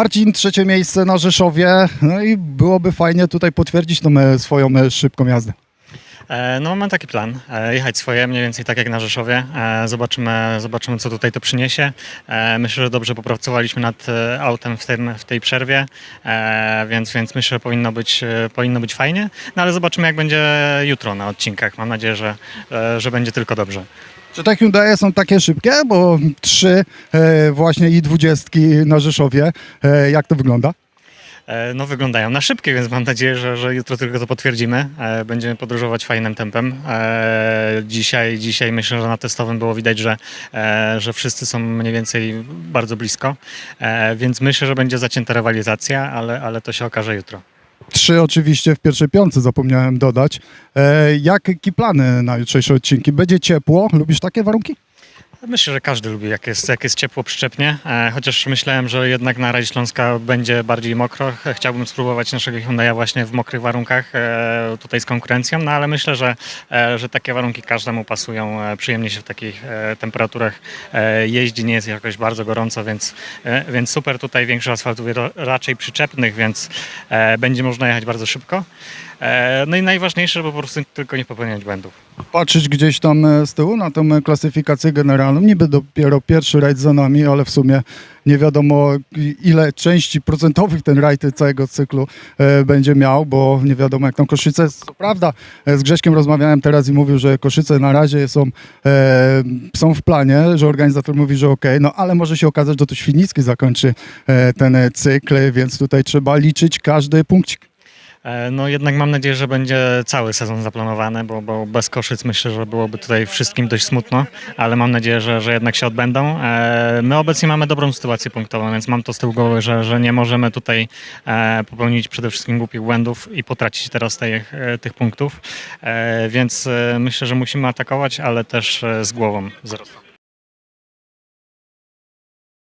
Marcin, trzecie miejsce na Rzeszowie. No i byłoby fajnie tutaj potwierdzić tą e, swoją e, szybką jazdę. E, No mam taki plan, jechać swoje, mniej więcej tak jak na Rzeszowie. Zobaczymy, zobaczymy co tutaj to przyniesie. Myślę, że dobrze popracowaliśmy nad autem w, tym, w tej przerwie, więc, więc myślę, że powinno być, powinno być fajnie. No ale zobaczymy jak będzie jutro na odcinkach. Mam nadzieję, że, że będzie tylko dobrze. Czy te Hyundai są takie szybkie? Bo trzy e, właśnie i dwudziestki na Rzeszowie. E, jak to wygląda? E, No wyglądają na szybkie, więc mam nadzieję, że, że jutro tylko to potwierdzimy. E, Będziemy podróżować fajnym tempem. E, Dzisiaj, dzisiaj myślę, że na testowym było widać, że, że wszyscy są mniej więcej bardzo blisko, więc myślę, że będzie zacięta rywalizacja, ale, ale to się okaże jutro. Trzy oczywiście w pierwszej piątce zapomniałem dodać. E, jakie plany na jutrzejsze odcinki? Będzie ciepło? Lubisz takie warunki? Myślę, że każdy lubi, jak jest, jak jest ciepło przyczepnie, e, chociaż myślałem, że jednak na Radzie Śląska będzie bardziej mokro. Chciałbym spróbować naszego Hyundai'a właśnie w mokrych warunkach, e, tutaj z konkurencją, no ale myślę, że, e, że takie warunki każdemu pasują. E, przyjemnie się w takich e, temperaturach e, jeździ, nie jest jakoś bardzo gorąco, więc, e, więc super. Tutaj większość asfaltów jest raczej przyczepnych, więc e, będzie można jechać bardzo szybko. E, no i najważniejsze, żeby po prostu tylko nie popełniać błędów. Patrzeć gdzieś tam e, z tyłu na tą klasyfikację generalną. Niby dopiero pierwszy rajd za nami, ale w sumie nie wiadomo ile części procentowych ten rajd całego cyklu e, będzie miał, bo nie wiadomo jak tą Koszyce. Co prawda e, z Grześkiem rozmawiałem teraz i mówił, że Koszyce na razie są, e, są w planie, że organizator mówi, że ok, no ale może się okazać, że to Świdnicki zakończy e, ten cykl, więc tutaj trzeba liczyć każdy punkcik. E, No jednak mam nadzieję, że będzie cały sezon zaplanowany, bo, bo bez Koszyc myślę, że byłoby tutaj wszystkim dość smutno, ale mam nadzieję, że, że jednak się odbędą. E, My obecnie mamy dobrą sytuację punktową, więc mam to z tyłu głowy, że, że nie możemy tutaj e, popełnić przede wszystkim głupich błędów i potracić teraz tych, tych punktów, więc myślę, że musimy atakować, ale też z głową. z.